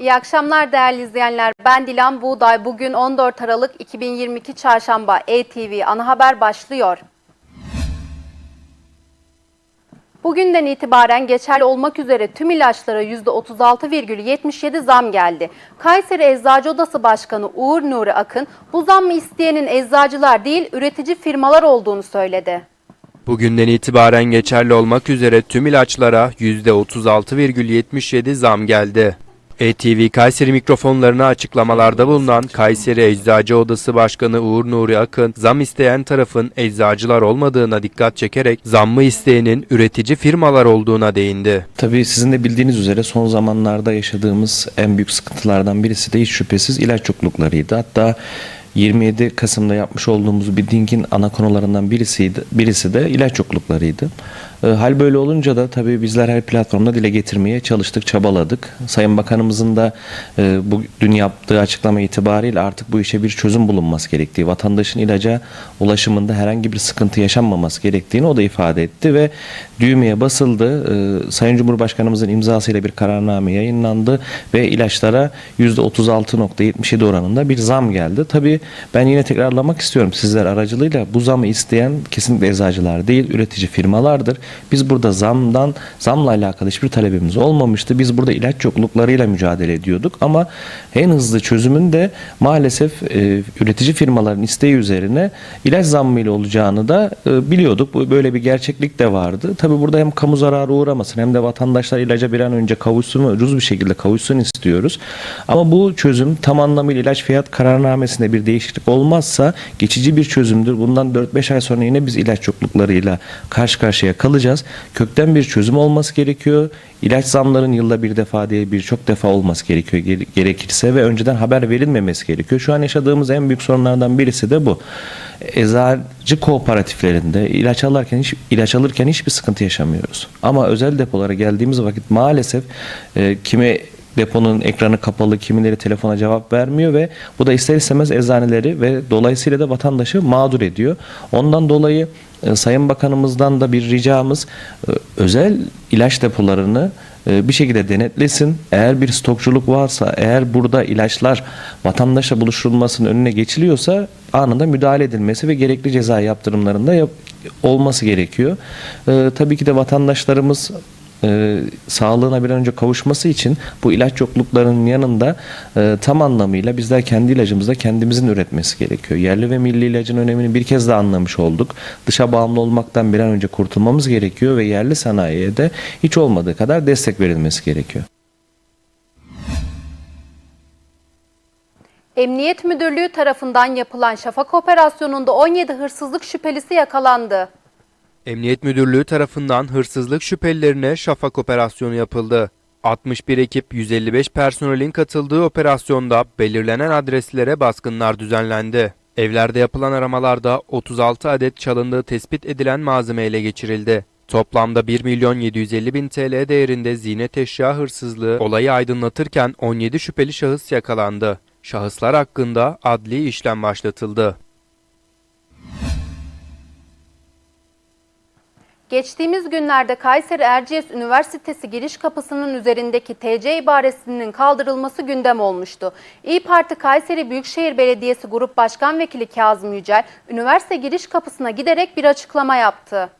İyi akşamlar değerli izleyenler. Ben Dilan Buğday. Bugün 14 Aralık 2022 Çarşamba ETV Ana Haber başlıyor. Bugünden itibaren geçerli olmak üzere tüm ilaçlara %36,77 zam geldi. Kayseri Eczacı Odası Başkanı Uğur Nuri Akın bu zammı isteyenin eczacılar değil üretici firmalar olduğunu söyledi. Bugünden itibaren geçerli olmak üzere tüm ilaçlara %36,77 zam geldi. ETV Kayseri mikrofonlarına açıklamalarda bulunan Kayseri Eczacı Odası Başkanı Uğur Nuri Akın, zam isteyen tarafın eczacılar olmadığına dikkat çekerek zammı isteyenin üretici firmalar olduğuna değindi. Tabii sizin de bildiğiniz üzere son zamanlarda yaşadığımız en büyük sıkıntılardan birisi de hiç şüphesiz ilaç yokluklarıydı. Hatta 27 Kasım'da yapmış olduğumuz bir dingin ana konularından birisiydi. Birisi de ilaç yokluklarıydı. E, hal böyle olunca da tabii bizler her platformda dile getirmeye çalıştık, çabaladık. Sayın Bakanımızın da e, bu dün yaptığı açıklama itibariyle artık bu işe bir çözüm bulunması gerektiği, vatandaşın ilaca ulaşımında herhangi bir sıkıntı yaşanmaması gerektiğini o da ifade etti ve düğmeye basıldı. E, Sayın Cumhurbaşkanımızın imzasıyla bir kararname yayınlandı ve ilaçlara %36.77 oranında bir zam geldi. Tabii ben yine tekrarlamak istiyorum sizler aracılığıyla bu zamı isteyen kesinlikle eczacılar değil üretici firmalardır. Biz burada zamdan zamla alakalı hiçbir talebimiz olmamıştı. Biz burada ilaç yokluklarıyla mücadele ediyorduk ama en hızlı çözümün de maalesef e, üretici firmaların isteği üzerine ilaç zammıyla olacağını da e, biliyorduk. Böyle bir gerçeklik de vardı. Tabi burada hem kamu zararı uğramasın hem de vatandaşlar ilaca bir an önce kavuşsun ve ucuz bir şekilde kavuşsun istiyoruz. Ama bu çözüm tam anlamıyla ilaç fiyat kararnamesinde bir değişiklik olmazsa geçici bir çözümdür. Bundan 4-5 ay sonra yine biz ilaç yokluklarıyla karşı karşıya kalacağız. Kökten bir çözüm olması gerekiyor. İlaç zamların yılda bir defa değil birçok defa olması gerekiyor gere- gerekirse ve önceden haber verilmemesi gerekiyor. Şu an yaşadığımız en büyük sorunlardan birisi de bu. Eczacı kooperatiflerinde ilaç alırken hiç ilaç alırken hiçbir sıkıntı yaşamıyoruz. Ama özel depolara geldiğimiz vakit maalesef e, kimi deponun ekranı kapalı, kimileri telefona cevap vermiyor ve bu da ister istemez eczaneleri ve dolayısıyla da vatandaşı mağdur ediyor. Ondan dolayı e, Sayın Bakanımızdan da bir ricamız e, özel ilaç depolarını bir şekilde denetlesin. Eğer bir stokçuluk varsa, eğer burada ilaçlar vatandaşla buluşturulmasının önüne geçiliyorsa anında müdahale edilmesi ve gerekli ceza yaptırımlarında yap- olması gerekiyor. E, tabii ki de vatandaşlarımız e, sağlığına bir an önce kavuşması için bu ilaç yokluklarının yanında e, tam anlamıyla bizler kendi ilacımızda kendimizin üretmesi gerekiyor. Yerli ve milli ilacın önemini bir kez daha anlamış olduk. Dışa bağımlı olmaktan bir an önce kurtulmamız gerekiyor ve yerli sanayiye de hiç olmadığı kadar destek verilmesi gerekiyor. Emniyet Müdürlüğü tarafından yapılan Şafak operasyonunda 17 hırsızlık şüphelisi yakalandı. Emniyet Müdürlüğü tarafından hırsızlık şüphelilerine şafak operasyonu yapıldı. 61 ekip 155 personelin katıldığı operasyonda belirlenen adreslere baskınlar düzenlendi. Evlerde yapılan aramalarda 36 adet çalındığı tespit edilen malzeme ele geçirildi. Toplamda 1 milyon 750 bin TL değerinde ziynet eşya hırsızlığı olayı aydınlatırken 17 şüpheli şahıs yakalandı. Şahıslar hakkında adli işlem başlatıldı. Geçtiğimiz günlerde Kayseri Erciyes Üniversitesi giriş kapısının üzerindeki TC ibaresinin kaldırılması gündem olmuştu. İyi Parti Kayseri Büyükşehir Belediyesi Grup Başkan Vekili Kazım Yücel, üniversite giriş kapısına giderek bir açıklama yaptı.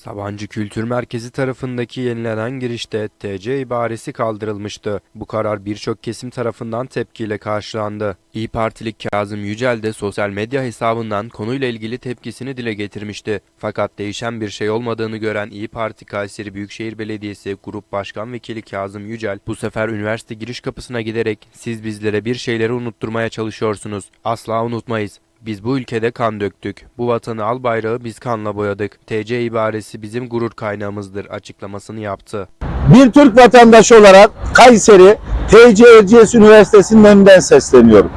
Sabancı Kültür Merkezi tarafındaki yenilenen girişte TC ibaresi kaldırılmıştı. Bu karar birçok kesim tarafından tepkiyle karşılandı. İyi Partili Kazım Yücel de sosyal medya hesabından konuyla ilgili tepkisini dile getirmişti. Fakat değişen bir şey olmadığını gören İyi Parti Kayseri Büyükşehir Belediyesi Grup Başkan Vekili Kazım Yücel bu sefer üniversite giriş kapısına giderek siz bizlere bir şeyleri unutturmaya çalışıyorsunuz. Asla unutmayız. Biz bu ülkede kan döktük. Bu vatanı al bayrağı biz kanla boyadık. TC ibaresi bizim gurur kaynağımızdır açıklamasını yaptı. Bir Türk vatandaşı olarak Kayseri TC Erciyes Üniversitesi'nin önünden sesleniyorum.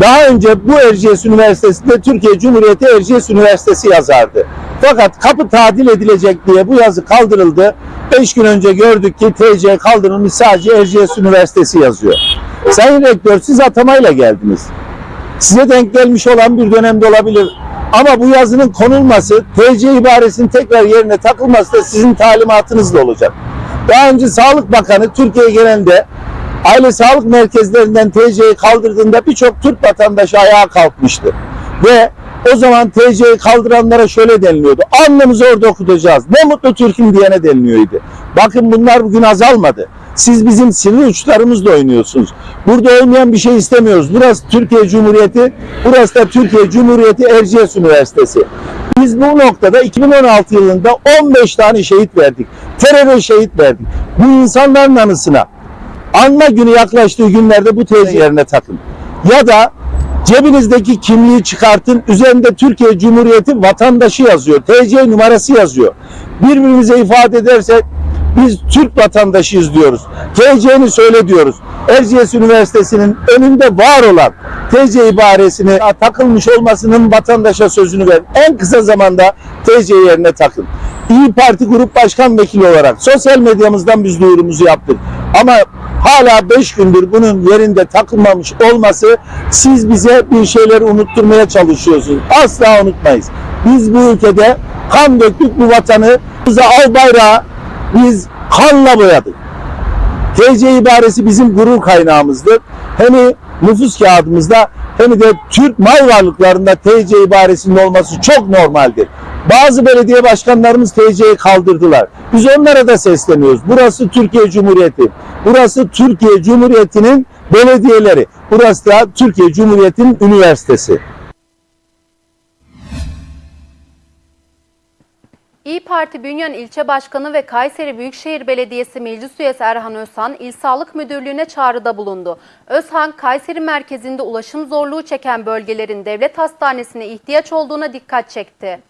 Daha önce bu Erciyes Üniversitesi'nde Türkiye Cumhuriyeti Erciyes Üniversitesi yazardı. Fakat kapı tadil edilecek diye bu yazı kaldırıldı. 5 gün önce gördük ki TC kaldırılmış sadece Erciyes Üniversitesi yazıyor. Sayın Rektör siz atamayla geldiniz. Size denk gelmiş olan bir dönemde olabilir. Ama bu yazının konulması, TC ibaresinin tekrar yerine takılması da sizin talimatınızla olacak. Daha önce Sağlık Bakanı Türkiye genelinde aile sağlık merkezlerinden TC'yi kaldırdığında birçok Türk vatandaşı ayağa kalkmıştı. Ve o zaman TC'yi kaldıranlara şöyle deniliyordu. Alnımızı orada okutacağız. Ne mutlu Türk'üm diyene deniliyordu. Bakın bunlar bugün azalmadı. Siz bizim sivri uçlarımızla oynuyorsunuz. Burada olmayan bir şey istemiyoruz. Burası Türkiye Cumhuriyeti, burası da Türkiye Cumhuriyeti Erciyes Üniversitesi. Biz bu noktada 2016 yılında 15 tane şehit verdik. Teröre şehit verdik. Bu insanların anısına anma günü yaklaştığı günlerde bu tezi yerine takın. Ya da cebinizdeki kimliği çıkartın. Üzerinde Türkiye Cumhuriyeti vatandaşı yazıyor. TC numarası yazıyor. Birbirimize ifade edersek biz Türk vatandaşıyız diyoruz. TC'ni söyle diyoruz. Erciyes Üniversitesi'nin önünde var olan TC ibaresini takılmış olmasının vatandaşa sözünü ver. En kısa zamanda TC yerine takın. İyi Parti Grup Başkan Vekili olarak sosyal medyamızdan biz duyurumuzu yaptık. Ama hala 5 gündür bunun yerinde takılmamış olması siz bize bir şeyleri unutturmaya çalışıyorsunuz. Asla unutmayız. Biz bu ülkede kan döktük bu vatanı. Bize al bayrağı biz kanla boyadık. TC ibaresi bizim gurur kaynağımızdır. Hem nüfus kağıdımızda hem de Türk mal varlıklarında TC ibaresinin olması çok normaldir. Bazı belediye başkanlarımız TC'yi kaldırdılar. Biz onlara da sesleniyoruz. Burası Türkiye Cumhuriyeti. Burası Türkiye Cumhuriyeti'nin belediyeleri. Burası da Türkiye Cumhuriyeti'nin üniversitesi. İyi Parti Bünyan İlçe Başkanı ve Kayseri Büyükşehir Belediyesi Meclis Üyesi Erhan Özhan, İl Sağlık Müdürlüğü'ne çağrıda bulundu. Özhan, Kayseri merkezinde ulaşım zorluğu çeken bölgelerin devlet hastanesine ihtiyaç olduğuna dikkat çekti.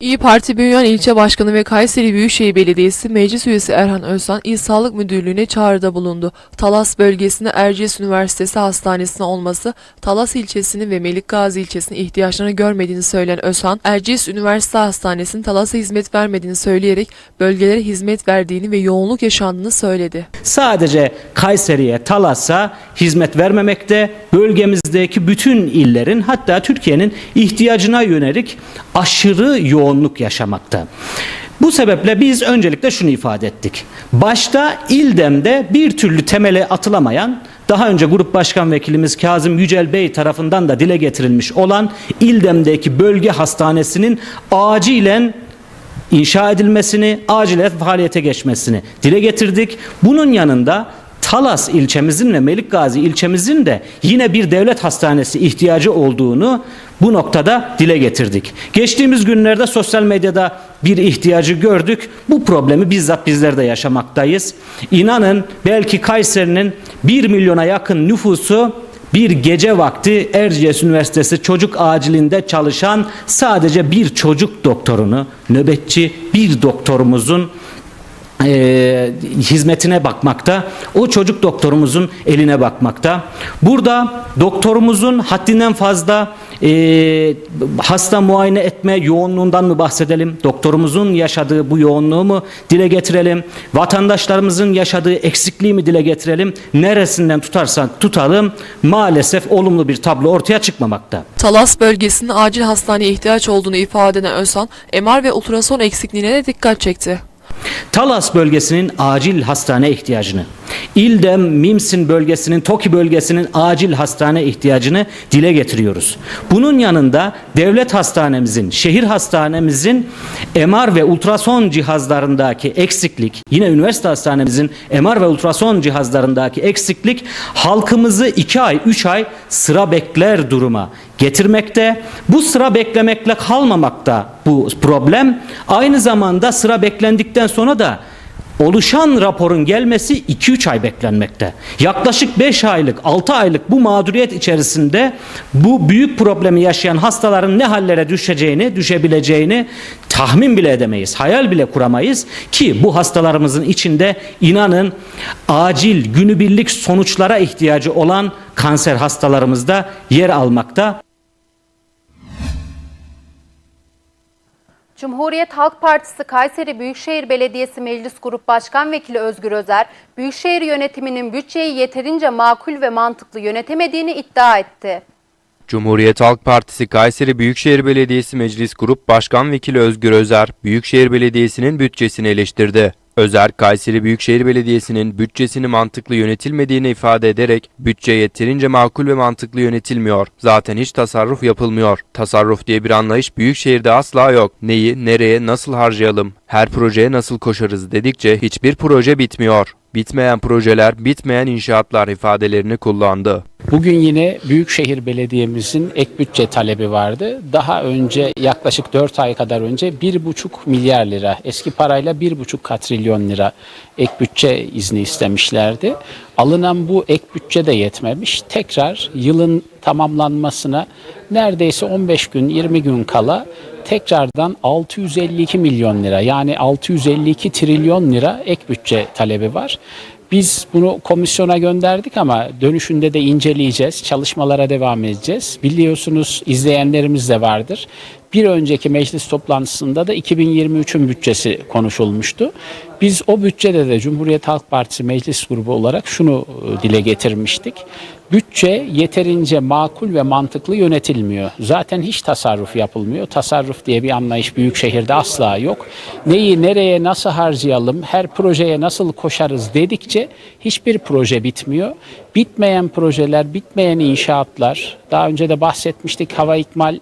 İyi Parti Bünyan İlçe Başkanı ve Kayseri Büyükşehir Belediyesi Meclis Üyesi Erhan Özsan İl Sağlık Müdürlüğü'ne çağrıda bulundu. Talas bölgesinde Erciyes Üniversitesi Hastanesi'ne olması Talas ilçesinin ve Melik Gazi ilçesinin ihtiyaçlarını görmediğini söyleyen Özhan, Erciyes Üniversite Hastanesi'nin Talas'a hizmet vermediğini söyleyerek bölgelere hizmet verdiğini ve yoğunluk yaşandığını söyledi. sadece Kayseri'ye, Talas'a hizmet vermemekte, bölgemizdeki bütün illerin hatta Türkiye'nin ihtiyacına yönelik aşırı yoğunluk yaşamakta. Bu sebeple biz öncelikle şunu ifade ettik. Başta İldem'de bir türlü temele atılamayan daha önce Grup Başkan Vekilimiz Kazım Yücel Bey tarafından da dile getirilmiş olan İldem'deki bölge hastanesinin acilen inşa edilmesini, acile faaliyete geçmesini dile getirdik. Bunun yanında Talas ilçemizin ve Melikgazi ilçemizin de yine bir devlet hastanesi ihtiyacı olduğunu bu noktada dile getirdik. Geçtiğimiz günlerde sosyal medyada bir ihtiyacı gördük. Bu problemi bizzat bizler de yaşamaktayız. İnanın belki Kayseri'nin 1 milyona yakın nüfusu bir gece vakti Erciyes Üniversitesi çocuk acilinde çalışan sadece bir çocuk doktorunu, nöbetçi bir doktorumuzun e, hizmetine bakmakta. O çocuk doktorumuzun eline bakmakta. Burada doktorumuzun haddinden fazla e, hasta muayene etme yoğunluğundan mı bahsedelim? Doktorumuzun yaşadığı bu yoğunluğu mu dile getirelim? Vatandaşlarımızın yaşadığı eksikliği mi dile getirelim? Neresinden tutarsak tutalım maalesef olumlu bir tablo ortaya çıkmamakta. Talas bölgesinde acil hastaneye ihtiyaç olduğunu ifade eden Özhan, MR ve ultrason eksikliğine de dikkat çekti. Talas bölgesinin acil hastane ihtiyacını, İldem, Mimsin bölgesinin, Toki bölgesinin acil hastane ihtiyacını dile getiriyoruz. Bunun yanında devlet hastanemizin, şehir hastanemizin MR ve ultrason cihazlarındaki eksiklik, yine üniversite hastanemizin MR ve ultrason cihazlarındaki eksiklik halkımızı 2 ay, 3 ay sıra bekler duruma getirmekte. Bu sıra beklemekle kalmamakta bu problem. Aynı zamanda sıra beklendikten sonra da oluşan raporun gelmesi 2-3 ay beklenmekte. Yaklaşık 5 aylık, 6 aylık bu mağduriyet içerisinde bu büyük problemi yaşayan hastaların ne hallere düşeceğini, düşebileceğini tahmin bile edemeyiz, hayal bile kuramayız ki bu hastalarımızın içinde inanın acil günübirlik sonuçlara ihtiyacı olan kanser hastalarımız da yer almakta. Cumhuriyet Halk Partisi Kayseri Büyükşehir Belediyesi Meclis Grup Başkan Vekili Özgür Özer, Büyükşehir yönetiminin bütçeyi yeterince makul ve mantıklı yönetemediğini iddia etti. Cumhuriyet Halk Partisi Kayseri Büyükşehir Belediyesi Meclis Grup Başkan Vekili Özgür Özer, Büyükşehir Belediyesi'nin bütçesini eleştirdi. Özer, Kayseri Büyükşehir Belediyesi'nin bütçesini mantıklı yönetilmediğini ifade ederek bütçe yeterince makul ve mantıklı yönetilmiyor. Zaten hiç tasarruf yapılmıyor. Tasarruf diye bir anlayış Büyükşehir'de asla yok. Neyi, nereye, nasıl harcayalım, her projeye nasıl koşarız dedikçe hiçbir proje bitmiyor. Bitmeyen projeler, bitmeyen inşaatlar ifadelerini kullandı. Bugün yine Büyükşehir Belediye'mizin ek bütçe talebi vardı. Daha önce yaklaşık 4 ay kadar önce 1,5 milyar lira eski parayla 1,5 katrilyon lira ek bütçe izni istemişlerdi. Alınan bu ek bütçe de yetmemiş. Tekrar yılın tamamlanmasına neredeyse 15 gün 20 gün kala tekrardan 652 milyon lira yani 652 trilyon lira ek bütçe talebi var. Biz bunu komisyona gönderdik ama dönüşünde de inceleyeceğiz, çalışmalara devam edeceğiz. Biliyorsunuz izleyenlerimiz de vardır. Bir önceki meclis toplantısında da 2023'ün bütçesi konuşulmuştu. Biz o bütçede de Cumhuriyet Halk Partisi meclis grubu olarak şunu e, dile getirmiştik. Bütçe yeterince makul ve mantıklı yönetilmiyor. Zaten hiç tasarruf yapılmıyor. Tasarruf diye bir anlayış büyük şehirde asla yok. Neyi nereye nasıl harcayalım, her projeye nasıl koşarız dedikçe hiçbir proje bitmiyor. Bitmeyen projeler, bitmeyen inşaatlar. Daha önce de bahsetmiştik hava ikmal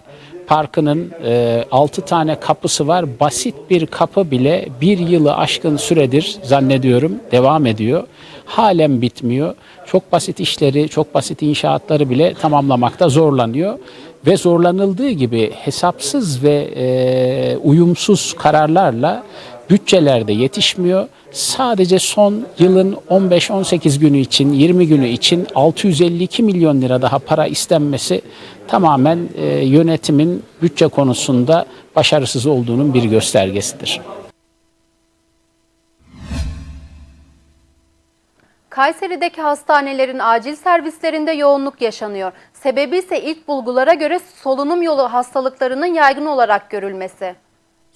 Parkı'nın e, 6 tane kapısı var. Basit bir kapı bile bir yılı aşkın süredir zannediyorum devam ediyor. Halen bitmiyor. Çok basit işleri, çok basit inşaatları bile tamamlamakta zorlanıyor. Ve zorlanıldığı gibi hesapsız ve e, uyumsuz kararlarla bütçelerde yetişmiyor. Sadece son yılın 15-18 günü için, 20 günü için 652 milyon lira daha para istenmesi tamamen e, yönetimin bütçe konusunda başarısız olduğunun bir göstergesidir. Kayseri'deki hastanelerin acil servislerinde yoğunluk yaşanıyor. Sebebi ise ilk bulgulara göre solunum yolu hastalıklarının yaygın olarak görülmesi.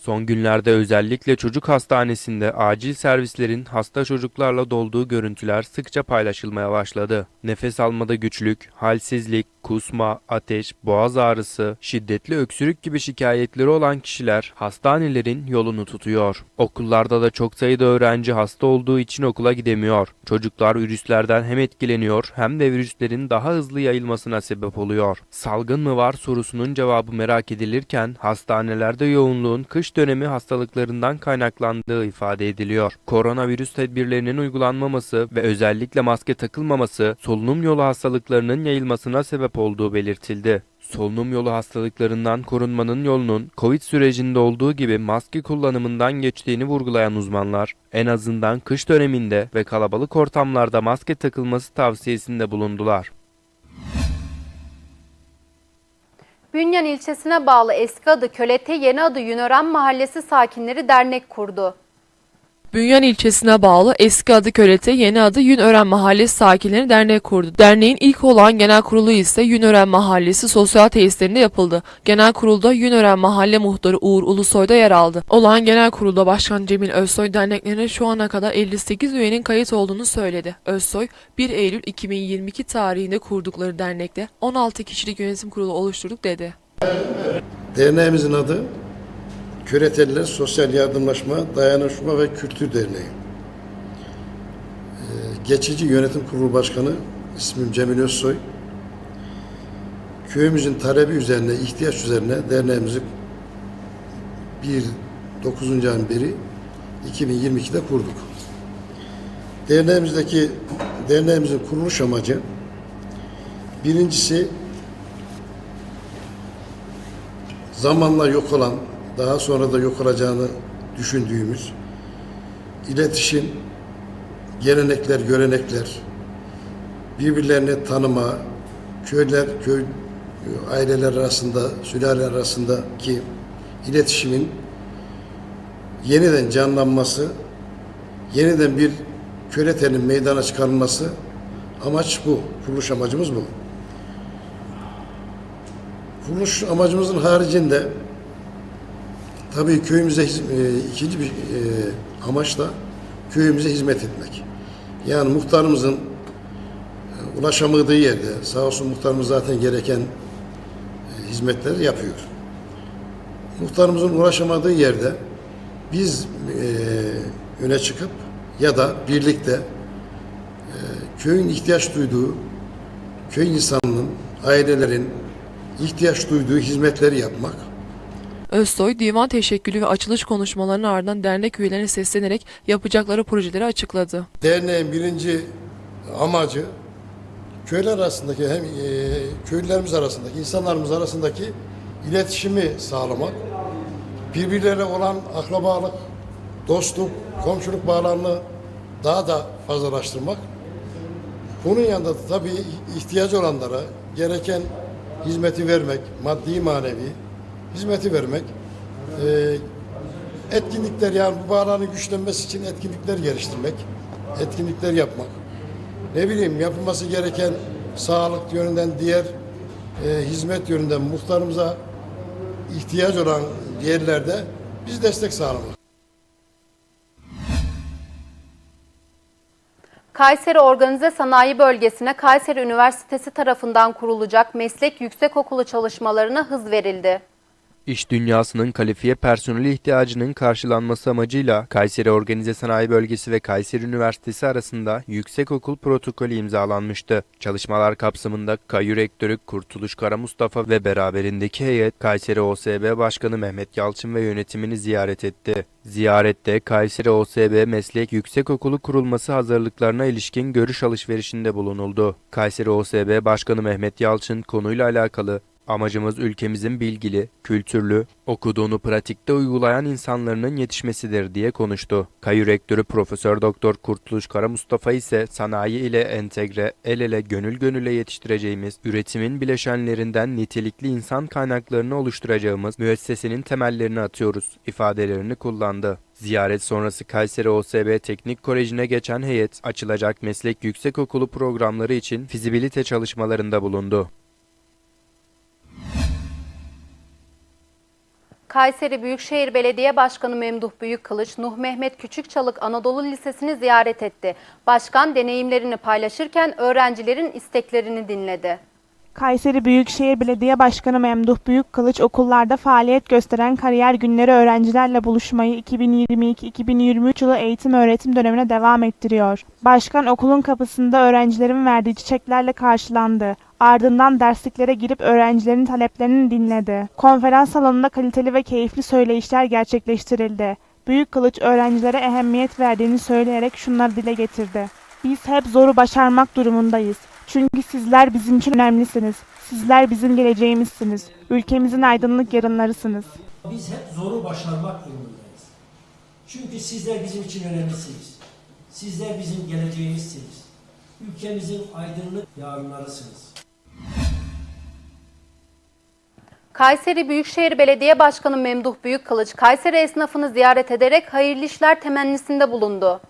Son günlerde özellikle çocuk hastanesinde acil servislerin hasta çocuklarla dolduğu görüntüler sıkça paylaşılmaya başladı. Nefes almada güçlük, halsizlik, kusma, ateş, boğaz ağrısı, şiddetli öksürük gibi şikayetleri olan kişiler hastanelerin yolunu tutuyor. Okullarda da çok sayıda öğrenci hasta olduğu için okula gidemiyor. Çocuklar virüslerden hem etkileniyor hem de virüslerin daha hızlı yayılmasına sebep oluyor. Salgın mı var sorusunun cevabı merak edilirken hastanelerde yoğunluğun kış dönemi hastalıklarından kaynaklandığı ifade ediliyor. Koronavirüs tedbirlerinin uygulanmaması ve özellikle maske takılmaması solunum yolu hastalıklarının yayılmasına sebep olduğu belirtildi. Solunum yolu hastalıklarından korunmanın yolunun Covid sürecinde olduğu gibi maske kullanımından geçtiğini vurgulayan uzmanlar, en azından kış döneminde ve kalabalık ortamlarda maske takılması tavsiyesinde bulundular. Bünyan ilçesine bağlı eski adı Kölete, yeni adı Yünören Mahallesi sakinleri dernek kurdu. Bünyan ilçesine bağlı eski adı Kölete, yeni adı Yünören Mahallesi sakinleri dernek kurdu. Derneğin ilk olan genel kurulu ise Yünören Mahallesi sosyal tesislerinde yapıldı. Genel kurulda Yünören Mahalle Muhtarı Uğur Ulusoy da yer aldı. Olan genel kurulda Başkan Cemil Özsoy derneklerine şu ana kadar 58 üyenin kayıt olduğunu söyledi. Özsoy, 1 Eylül 2022 tarihinde kurdukları dernekte 16 kişilik yönetim kurulu oluşturduk dedi. Derneğimizin adı Köreteliler Sosyal Yardımlaşma, Dayanışma ve Kültür Derneği. Ee, Geçici Yönetim Kurulu Başkanı ismim Cemil Özsoy. Köyümüzün talebi üzerine, ihtiyaç üzerine derneğimizi 1 9. ayın beri 2022'de kurduk. Derneğimizdeki derneğimizin kuruluş amacı birincisi zamanla yok olan, daha sonra da yok olacağını düşündüğümüz iletişim, gelenekler, görenekler, birbirlerini tanıma, köyler, köy aileler arasında, sülaleler arasındaki iletişimin yeniden canlanması, yeniden bir köretenin meydana çıkarılması amaç bu. Kuruluş amacımız bu. Kuruluş amacımızın haricinde tabii köyümüze e, ikinci bir e, amaç da köyümüze hizmet etmek. Yani muhtarımızın e, ulaşamadığı yerde sağ olsun muhtarımız zaten gereken hizmetleri yapıyor. Muhtarımızın ulaşamadığı yerde biz e, öne çıkıp ya da birlikte köyün ihtiyaç duyduğu, köy insanının, ailelerin ihtiyaç duyduğu hizmetleri yapmak, Özsoy, divan teşekkülü ve açılış konuşmalarının ardından dernek üyelerine seslenerek yapacakları projeleri açıkladı. Derneğin birinci amacı köyler arasındaki hem e, köylülerimiz arasındaki insanlarımız arasındaki iletişimi sağlamak, birbirleriyle olan akrabalık, dostluk, komşuluk bağlarını daha da fazlalaştırmak. Bunun yanında da tabii ihtiyacı olanlara gereken hizmeti vermek, maddi manevi hizmeti vermek. E, etkinlikler yani bu bağların güçlenmesi için etkinlikler geliştirmek, etkinlikler yapmak. Ne bileyim yapılması gereken sağlık yönünden diğer e, hizmet yönünden muhtarımıza ihtiyaç olan yerlerde biz destek sağlamak. Kayseri Organize Sanayi Bölgesi'ne Kayseri Üniversitesi tarafından kurulacak meslek yüksekokulu çalışmalarına hız verildi. İş dünyasının kalifiye personeli ihtiyacının karşılanması amacıyla Kayseri Organize Sanayi Bölgesi ve Kayseri Üniversitesi arasında yüksekokul protokolü imzalanmıştı. Çalışmalar kapsamında KAYÜ Rektörü Kurtuluş Kara Mustafa ve beraberindeki heyet Kayseri OSB Başkanı Mehmet Yalçın ve yönetimini ziyaret etti. Ziyarette Kayseri OSB Meslek Yüksekokulu kurulması hazırlıklarına ilişkin görüş alışverişinde bulunuldu. Kayseri OSB Başkanı Mehmet Yalçın konuyla alakalı Amacımız ülkemizin bilgili, kültürlü, okuduğunu pratikte uygulayan insanların yetişmesidir diye konuştu. Kayu Rektörü Profesör Doktor Kurtuluş Kara Mustafa ise sanayi ile entegre, el ele gönül gönüle yetiştireceğimiz, üretimin bileşenlerinden nitelikli insan kaynaklarını oluşturacağımız müessesenin temellerini atıyoruz ifadelerini kullandı. Ziyaret sonrası Kayseri OSB Teknik Koleji'ne geçen heyet açılacak meslek yüksekokulu programları için fizibilite çalışmalarında bulundu. Kayseri Büyükşehir Belediye Başkanı Memduh Büyükkılıç, Nuh Mehmet Küçükçalık Anadolu Lisesi'ni ziyaret etti. Başkan deneyimlerini paylaşırken öğrencilerin isteklerini dinledi. Kayseri Büyükşehir Belediye Başkanı Memduh Büyükkılıç okullarda faaliyet gösteren kariyer günleri öğrencilerle buluşmayı 2022-2023 yılı eğitim öğretim dönemine devam ettiriyor. Başkan okulun kapısında öğrencilerin verdiği çiçeklerle karşılandı. Ardından dersliklere girip öğrencilerin taleplerini dinledi. Konferans salonunda kaliteli ve keyifli söyleyişler gerçekleştirildi. Büyük Kılıç öğrencilere ehemmiyet verdiğini söyleyerek şunları dile getirdi. Biz hep zoru başarmak durumundayız. Çünkü sizler bizim için önemlisiniz. Sizler bizim geleceğimizsiniz. Ülkemizin aydınlık yarınlarısınız. Biz hep zoru başarmak durumundayız. Çünkü sizler bizim için önemlisiniz. Sizler bizim geleceğimizsiniz. Ülkemizin aydınlık yarınlarısınız. Kayseri Büyükşehir Belediye Başkanı Memduh Büyükkılıç, Kayseri esnafını ziyaret ederek hayırlı işler temennisinde bulundu.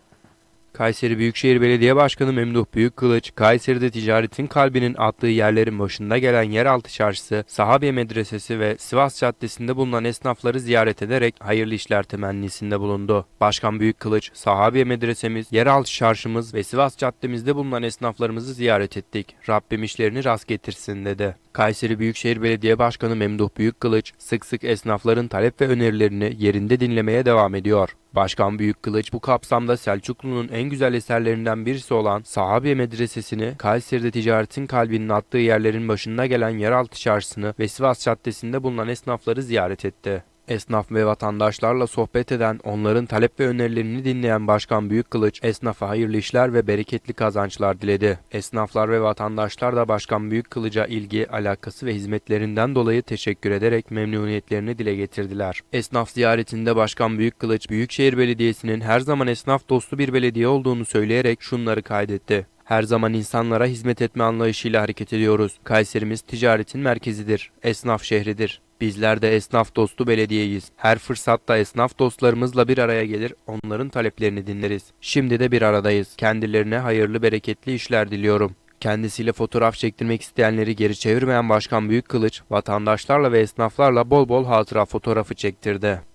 Kayseri Büyükşehir Belediye Başkanı Memduh Büyükkılıç, Kayseri'de ticaretin kalbinin attığı yerlerin başında gelen yeraltı çarşısı, Sahabiye Medresesi ve Sivas Caddesi'nde bulunan esnafları ziyaret ederek hayırlı işler temennisinde bulundu. Başkan Büyükkılıç, Sahabiye Medresemiz, yeraltı çarşımız ve Sivas Caddemizde bulunan esnaflarımızı ziyaret ettik. Rabbim işlerini rast getirsin dedi. Kayseri Büyükşehir Belediye Başkanı Memduh Büyükkılıç, sık sık esnafların talep ve önerilerini yerinde dinlemeye devam ediyor. Başkan Büyükkılıç bu kapsamda Selçuklu'nun en güzel eserlerinden birisi olan Sahabiye Medresesi'ni, Kayseri'de ticaretin kalbinin attığı yerlerin başında gelen yeraltı çarşısını ve Sivas Caddesi'nde bulunan esnafları ziyaret etti. Esnaf ve vatandaşlarla sohbet eden, onların talep ve önerilerini dinleyen Başkan Büyükkılıç, esnafa hayırlı işler ve bereketli kazançlar diledi. Esnaflar ve vatandaşlar da Başkan Büyükkılıç'a ilgi, alakası ve hizmetlerinden dolayı teşekkür ederek memnuniyetlerini dile getirdiler. Esnaf ziyaretinde Başkan Büyükkılıç, Büyükşehir Belediyesi'nin her zaman esnaf dostu bir belediye olduğunu söyleyerek şunları kaydetti. Her zaman insanlara hizmet etme anlayışıyla hareket ediyoruz. Kayserimiz ticaretin merkezidir, esnaf şehridir. Bizler de esnaf dostu belediyeyiz. Her fırsatta esnaf dostlarımızla bir araya gelir, onların taleplerini dinleriz. Şimdi de bir aradayız. Kendilerine hayırlı bereketli işler diliyorum. Kendisiyle fotoğraf çektirmek isteyenleri geri çevirmeyen Başkan Büyükkılıç, vatandaşlarla ve esnaflarla bol bol hatıra fotoğrafı çektirdi.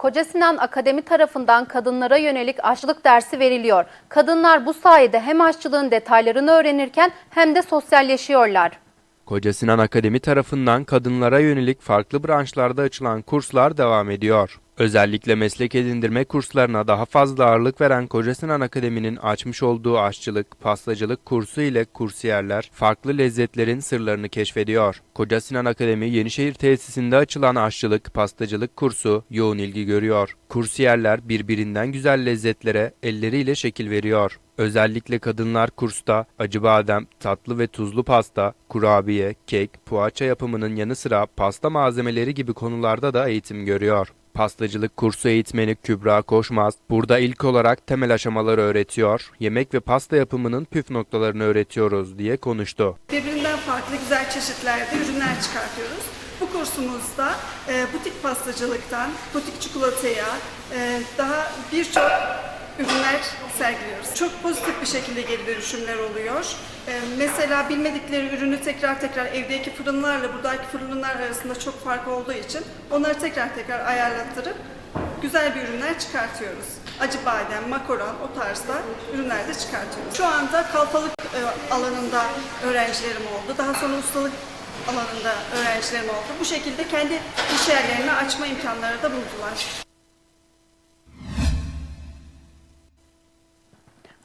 Koca Sinan Akademi tarafından kadınlara yönelik aşçılık dersi veriliyor. Kadınlar bu sayede hem aşçılığın detaylarını öğrenirken hem de sosyalleşiyorlar. Koca Sinan Akademi tarafından kadınlara yönelik farklı branşlarda açılan kurslar devam ediyor. Özellikle meslek edindirme kurslarına daha fazla ağırlık veren Koca Sinan Akademi'nin açmış olduğu aşçılık, pastacılık kursu ile kursiyerler farklı lezzetlerin sırlarını keşfediyor. Koca Sinan Akademi Yenişehir tesisinde açılan aşçılık, pastacılık kursu yoğun ilgi görüyor. Kursiyerler birbirinden güzel lezzetlere elleriyle şekil veriyor. Özellikle kadınlar kursta acı badem, tatlı ve tuzlu pasta, kurabiye, kek, poğaça yapımının yanı sıra pasta malzemeleri gibi konularda da eğitim görüyor. Pastacılık kursu eğitmeni Kübra Koşmaz burada ilk olarak temel aşamaları öğretiyor, yemek ve pasta yapımının püf noktalarını öğretiyoruz diye konuştu. Birbirinden farklı güzel çeşitlerde ürünler çıkartıyoruz. Bu kursumuzda e, butik pastacılıktan butik çikolataya e, daha birçok ürünler sergiliyoruz. Çok pozitif bir şekilde geri dönüşümler oluyor. E, mesela bilmedikleri ürünü tekrar tekrar evdeki fırınlarla buradaki fırınlar arasında çok fark olduğu için onları tekrar tekrar ayarlattırıp güzel bir ürünler çıkartıyoruz. Acı badem, makaron o tarzda ürünler de çıkartıyoruz. Şu anda kalfalık e, alanında öğrencilerim oldu. Daha sonra ustalık alanında öğrencilerim oldu. Bu şekilde kendi iş yerlerini açma imkanları da buldular.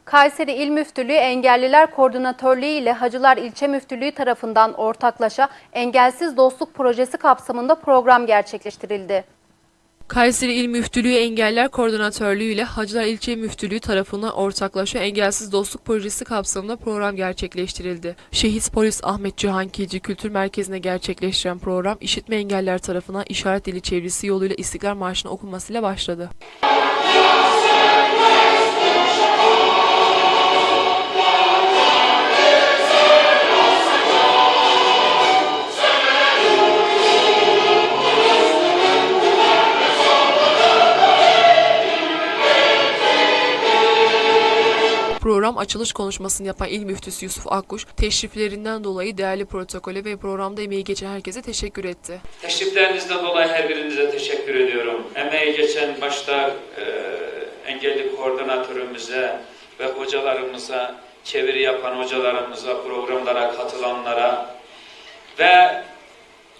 Kayseri İl Müftülüğü Engelliler Koordinatörlüğü ile Hacılar İlçe Müftülüğü tarafından ortaklaşa Engelsiz Dostluk Projesi kapsamında program gerçekleştirildi. Kayseri İl Müftülüğü Engeller Koordinatörlüğü ile Hacılar İlçe Müftülüğü tarafından ortaklaşa Engelsiz Dostluk Projesi kapsamında program gerçekleştirildi. Şehit Polis Ahmet Cihankeci Kültür Merkezi'ne gerçekleştiren program, işitme engeller tarafından işaret dili çevresi yoluyla İstiklal Marşı'nın okunmasıyla başladı. Program açılış konuşmasını yapan İl Müftüsü Yusuf Akkuş, teşriflerinden dolayı değerli protokole ve programda emeği geçen herkese teşekkür etti. Teşriflerinizden dolayı her birinize teşekkür ediyorum. Emeği geçen başta e, engelli koordinatörümüze ve hocalarımıza, çeviri yapan hocalarımıza, programlara katılanlara ve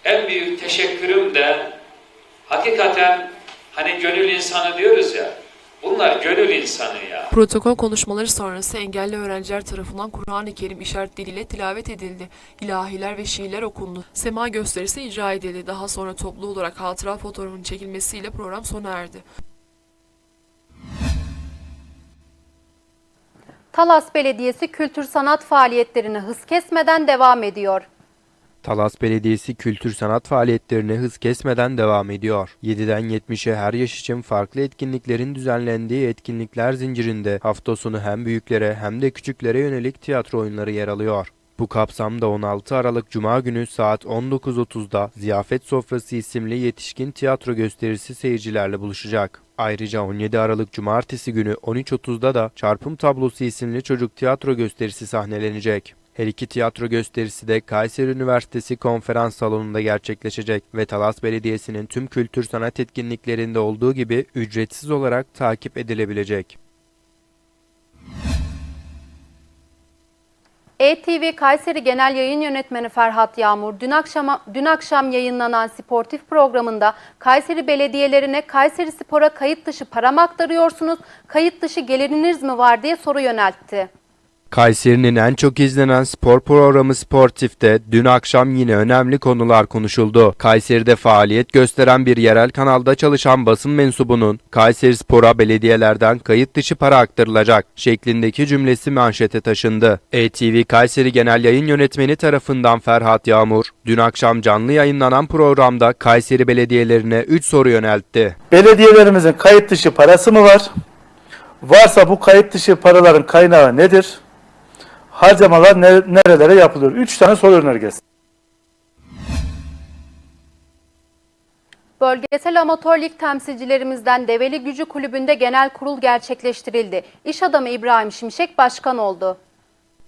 en büyük teşekkürüm de hakikaten hani gönül insanı diyoruz ya, bunlar gönül insanı ya. Protokol konuşmaları sonrası engelli öğrenciler tarafından Kur'an-ı Kerim işaret diliyle tilavet edildi. İlahiler ve şiirler okundu. Sema gösterisi icra edildi. Daha sonra toplu olarak hatıra fotoğrafının çekilmesiyle program sona erdi. Talas Belediyesi kültür sanat faaliyetlerine hız kesmeden devam ediyor. Talas Belediyesi kültür sanat faaliyetlerine hız kesmeden devam ediyor. 7'den 70'e her yaş için farklı etkinliklerin düzenlendiği etkinlikler zincirinde hafta sonu hem büyüklere hem de küçüklere yönelik tiyatro oyunları yer alıyor. Bu kapsamda 16 Aralık Cuma günü saat 19.30'da Ziyafet Sofrası isimli yetişkin tiyatro gösterisi seyircilerle buluşacak. Ayrıca 17 Aralık Cumartesi günü 13.30'da da Çarpım Tablosu isimli çocuk tiyatro gösterisi sahnelenecek. Her iki tiyatro gösterisi de Kayseri Üniversitesi konferans salonunda gerçekleşecek ve Talas Belediyesi'nin tüm kültür sanat etkinliklerinde olduğu gibi ücretsiz olarak takip edilebilecek. ETV Kayseri Genel Yayın Yönetmeni Ferhat Yağmur dün akşam dün akşam yayınlanan sportif programında Kayseri belediyelerine Kayseri Spor'a kayıt dışı para mı aktarıyorsunuz, kayıt dışı geliriniz mi var diye soru yöneltti. Kayseri'nin en çok izlenen spor programı Sportif'te dün akşam yine önemli konular konuşuldu. Kayseri'de faaliyet gösteren bir yerel kanalda çalışan basın mensubunun Kayseri Spor'a belediyelerden kayıt dışı para aktarılacak şeklindeki cümlesi manşete taşındı. ETV Kayseri Genel Yayın Yönetmeni tarafından Ferhat Yağmur, dün akşam canlı yayınlanan programda Kayseri belediyelerine 3 soru yöneltti. Belediyelerimizin kayıt dışı parası mı var? Varsa bu kayıt dışı paraların kaynağı nedir? Harcamalar ne- nerelere yapılıyor? Üç tane soru önergesi. Bölgesel amatör lig temsilcilerimizden Develi Gücü Kulübü'nde genel kurul gerçekleştirildi. İş adamı İbrahim Şimşek başkan oldu.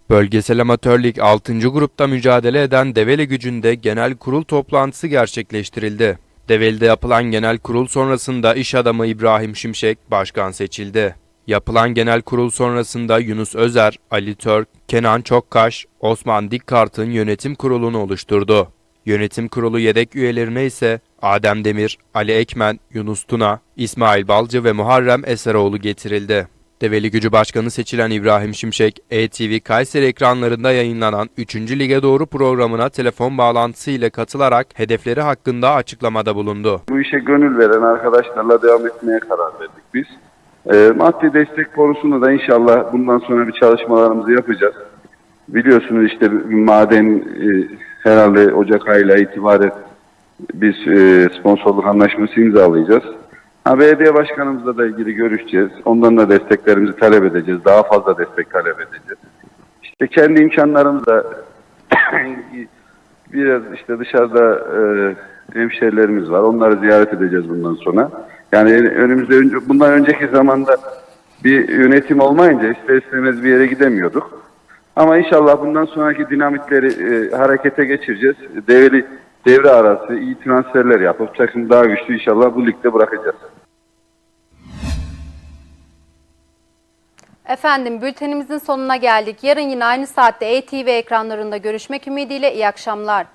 Bölgesel Amatör Lig 6. grupta mücadele eden Develi gücünde genel kurul toplantısı gerçekleştirildi. Develi'de yapılan genel kurul sonrasında iş adamı İbrahim Şimşek başkan seçildi. Yapılan genel kurul sonrasında Yunus Özer, Ali Türk, Kenan Çokkaş, Osman Dikkart'ın yönetim kurulunu oluşturdu. Yönetim kurulu yedek üyelerine ise Adem Demir, Ali Ekmen, Yunus Tuna, İsmail Balcı ve Muharrem Eseroğlu getirildi. Develi Gücü Başkanı seçilen İbrahim Şimşek, ETV Kayseri ekranlarında yayınlanan 3. Lige Doğru programına telefon bağlantısı ile katılarak hedefleri hakkında açıklamada bulundu. Bu işe gönül veren arkadaşlarla devam etmeye karar verdik biz. Ee, maddi destek konusunda da inşallah bundan sonra bir çalışmalarımızı yapacağız. Biliyorsunuz işte maden e, herhalde Ocak ayıyla itibaren biz e, sponsorluk anlaşması imzalayacağız. Ha, belediye başkanımızla da ilgili görüşeceğiz. Ondan da desteklerimizi talep edeceğiz. Daha fazla destek talep edeceğiz. İşte kendi imkanlarımızla biraz işte dışarıda e, hemşehrilerimiz var. Onları ziyaret edeceğiz bundan sonra. Yani önümüzde önce, bundan önceki zamanda bir yönetim olmayınca ister istemez bir yere gidemiyorduk. Ama inşallah bundan sonraki dinamitleri e, harekete geçireceğiz. Devri, devre arası iyi transferler yapıp takım daha güçlü inşallah bu ligde bırakacağız. Efendim bültenimizin sonuna geldik. Yarın yine aynı saatte ATV ekranlarında görüşmek ümidiyle iyi akşamlar.